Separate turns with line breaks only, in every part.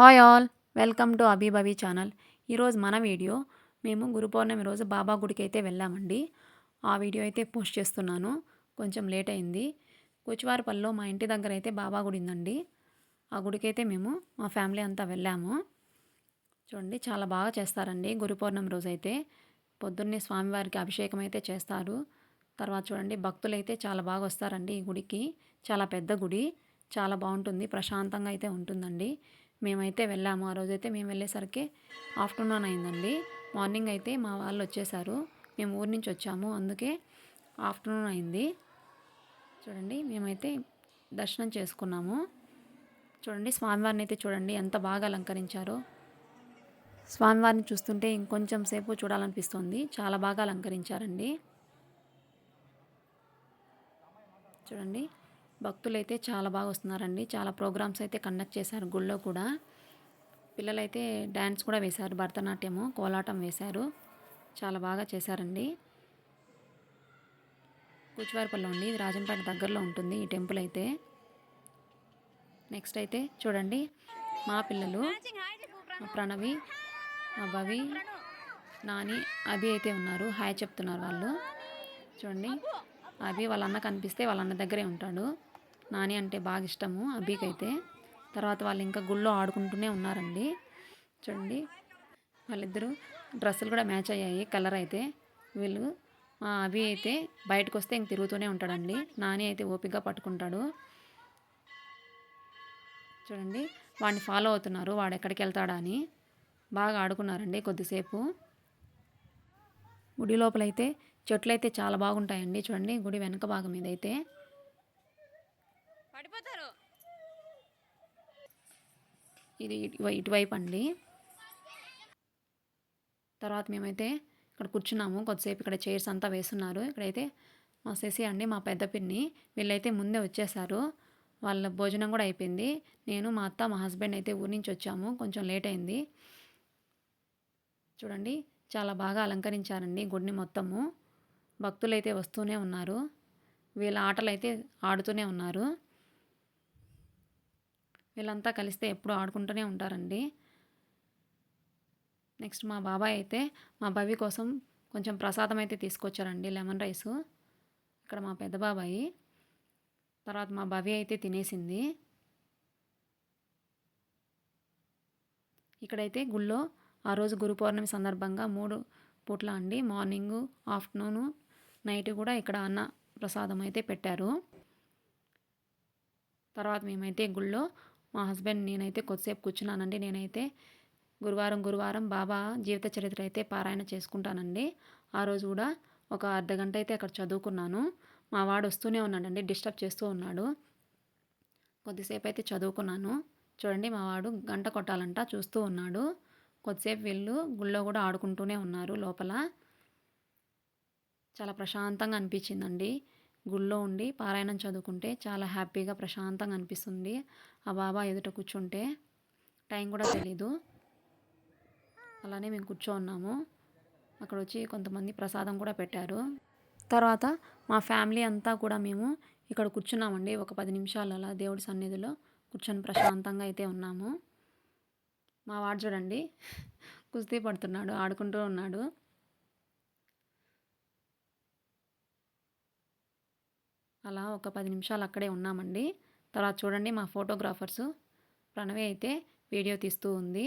Hi all welcome to Abhibhavi channel. ఈరోజు మన video మేము గురు పౌర్ణమి రోజు బాబా గుడికి అయితే వెళ్ళామండి. ఆ వీడియో అయితే పోస్ట్ చేస్తున్నాను. కొంచెం లేట్ అయింది. కొచ్చివారిపల్లిలో మా ఇంటి దగ్గర అయితే బాబా గుడి ఉందండి. ఆ గుడికి అయితే మేము మా ఫ్యామిలీ అంతా వెళ్ళాము. చూడండి చాలా బాగా చేస్తారండి గురు పౌర్ణమి రోజు అయితే పొద్దున్నే స్వామివారికి అభిషేకం అయితే చేస్తారు. తర్వాత చూడండి భక్తులు అయితే చాలా బాగా వస్తారండి ఈ గుడికి. చాలా పెద్ద గుడి చాలా బాగుంటుంది ప్రశాంతంగా అయితే ఉంటుందండి. మేమైతే వెళ్ళాము. ఆ రోజైతే మేము వెళ్ళేసరికి ఆఫ్టర్నూన్ అయిందండి. మార్నింగ్ అయితే మా వాళ్ళు వచ్చేసారు. మేము ఊరి నుంచి వచ్చాము. అందుకే ఆఫ్టర్నూన్ అయింది. చూడండి మేమైతే దర్శనం చేసుకున్నాము. చూడండి స్వామివారిని అయితే చూడండి ఎంత బాగా అలంకరించారో. స్వామివారిని చూస్తుంటే ఇంకొంచెం సేపు చూడాలనిపిస్తుంది. చాలా బాగా అలంకరించారండి. చూడండి భక్తులైతే చాలా బాగా వస్తున్నారండి. చాలా ప్రోగ్రామ్స్ అయితే కండక్ట్ చేశారు గుళ్ళో కూడా. పిల్లలైతే డ్యాన్స్ కూడా వేశారు భరతనాట్యము కోలాటం వేశారు. చాలా బాగా చేశారండి. కూచివారిపల్లి ఉంది ఇది రాజంపేట దగ్గరలో ఉంటుంది ఈ టెంపుల్ అయితే. నెక్స్ట్ అయితే చూడండి మా పిల్లలు ప్రణవి మా భవి నాని అభి అయితే ఉన్నారు. హాయ్ చెప్తున్నారు వాళ్ళు. చూడండి అభి వాళ్ళ అన్న కనిపిస్తే వాళ్ళ అన్న దగ్గరే ఉంటాడు. నాని అంటే బాగా ఇష్టము అభికైతే తర్వాత వాళ్ళు ఇంకా గుళ్ళో ఆడుకుంటూనే ఉన్నారండి. చూడండి వాళ్ళిద్దరూ డ్రెస్సులు కూడా మ్యాచ్ అయ్యాయి కలర్ అయితే. వీళ్ళు మా అభి అయితే బయటకు వస్తే ఇంక తిరుగుతూనే ఉంటాడండి. నాని అయితే ఓపికగా పట్టుకుంటాడు. చూడండి వాడిని ఫాలో అవుతున్నారు వాడు ఎక్కడికి వెళ్తాడా అని. బాగా ఆడుకున్నారండి కొద్దిసేపు. గుడి లోపలైతే చెట్లు అయితే చాలా బాగుంటాయండి. చూడండి గుడి వెనక భాగం ఇదైతే పడిపోతారు. ఇది ఇటువైపు అండి. తర్వాత మేమైతే ఇక్కడ కూర్చున్నాము. కొద్దిసేపు ఇక్కడ చైర్స్ అంతా వేస్తున్నారు. ఇక్కడైతే మా శశి అండి మా పెద్ద పిన్ని వీళ్ళైతే ముందే వచ్చేసారు. వాళ్ళ భోజనం కూడా అయిపోయింది. నేను మా అత్త మా హస్బెండ్ అయితే ఊరి నుంచి వచ్చాము. కొంచెం లేట్ అయింది. చూడండి చాలా బాగా అలంకరించారండి గుడిని మొత్తము. భక్తులు అయితే వస్తూనే ఉన్నారు. వీళ్ళ ఆటలు అయితే ఆడుతూనే ఉన్నారు. వీళ్ళంతా కలిస్తే ఎప్పుడు ఆడుకుంటూనే ఉంటారండి. నెక్స్ట్ మా బాబాయ్ అయితే మా భవి కోసం కొంచెం ప్రసాదం అయితే తీసుకొచ్చారండి లెమన్ రైస్. ఇక్కడ మా పెద్ద బాబాయి. తర్వాత మా భవి అయితే తినేసింది. ఇక్కడైతే గుళ్ళో ఆ రోజు గురు పౌర్ణమి సందర్భంగా మూడు పూట్ల అండి మార్నింగు ఆఫ్టర్నూను నైట్ కూడా ఇక్కడ అన్న ప్రసాదం అయితే పెట్టారు. తర్వాత మేమైతే గుళ్ళో మా హస్బెండ్ నేనైతే కొద్దిసేపు కూర్చున్నానండి. నేనైతే గురువారం గురువారం బాబా జీవిత చరిత్ర అయితే పారాయణ చేసుకుంటానండి. ఆ రోజు కూడా ఒక అర్ధ గంట అయితే అక్కడ చదువుకున్నాను. మా వాడు వస్తూనే ఉన్నాడండి డిస్టర్బ్ చేస్తూ ఉన్నాడు. కొద్దిసేపు అయితే చదువుకున్నాను. చూడండి మా వాడు గంట కొట్టాలంట చూస్తూ ఉన్నాడు. కొద్దిసేపు వీళ్ళు గుళ్ళో కూడా ఆడుకుంటూనే ఉన్నారు లోపల. చాలా ప్రశాంతంగా అనిపించిందండి. గుళ్ళో ఉండి పారాయణం చదువుకుంటే చాలా హ్యాపీగా ప్రశాంతంగా అనిపిస్తుంది. ఆ బాబా ఎదుట కూర్చుంటే టైం కూడా తెలీదు. అలానే మేము కూర్చో ఉన్నాము అక్కడ వచ్చి కొంతమంది ప్రసాదం కూడా పెట్టారు. తర్వాత మా ఫ్యామిలీ అంతా కూడా మేము ఇక్కడ కూర్చున్నామండి. ఒక పది నిమిషాలు అలా దేవుడి సన్నిధిలో కూర్చొని ప్రశాంతంగా అయితే ఉన్నాము. మా వాడు చూడండి. కుస్తీ పడుతున్నాడు ఆడుకుంటూ ఉన్నాడు. అలా ఒక పది నిమిషాలు అక్కడే ఉన్నామండి. తర్వాత చూడండి మా ఫోటోగ్రాఫర్స్. ప్రణవి అయితే వీడియో తీస్తూ ఉంది.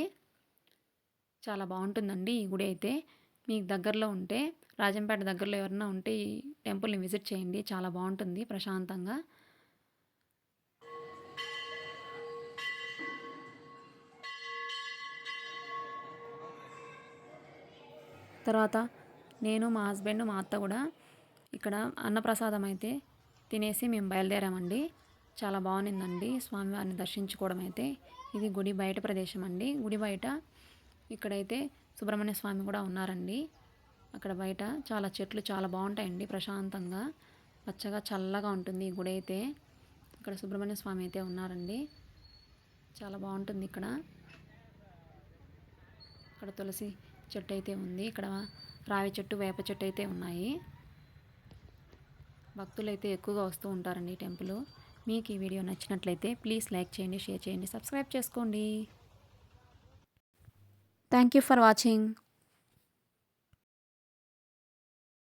చాలా బాగుంటుందండి ఈ గుడి అయితే. మీకు దగ్గరలో ఉంటే రాజంపేట దగ్గరలో ఎవరన్నా ఉంటే ఈ టెంపుల్ని విజిట్ చేయండి. చాలా బాగుంటుంది ప్రశాంతంగా. తర్వాత నేను మా హస్బెండ్ మా అత్త కూడా ఇక్కడ అన్నప్రసాదం అయితే తినేసి మేము బయలుదేరామండి. చాలా బాగుందండి స్వామివారిని దర్శించుకోవడం అయితే. ఇది గుడి బయట ప్రదేశం అండి. గుడి బయట ఇక్కడైతే సుబ్రహ్మణ్య స్వామి కూడా ఉన్నారండి. అక్కడ బయట చాలా చెట్లు చాలా బాగుంటాయండి ప్రశాంతంగా. పచ్చగా చల్లగా ఉంటుంది ఈ గుడి అయితే. ఇక్కడ సుబ్రహ్మణ్య స్వామి అయితే ఉన్నారండి. చాలా బాగుంటుంది ఇక్కడ. ఇక్కడ తులసి చెట్టు అయితే ఉంది. ఇక్కడ రావి చెట్టు వేప చెట్టు అయితే ఉన్నాయి. భక్తులైతే ఎక్కువగా వస్తూ ఉంటారండి టెంపుల్. మీకు ఈ వీడియో నచ్చినట్లయితే ప్లీజ్ లైక్ చేయండి షేర్ చేయండి సబ్స్క్రైబ్ చేసుకోండి. Thank you for watching.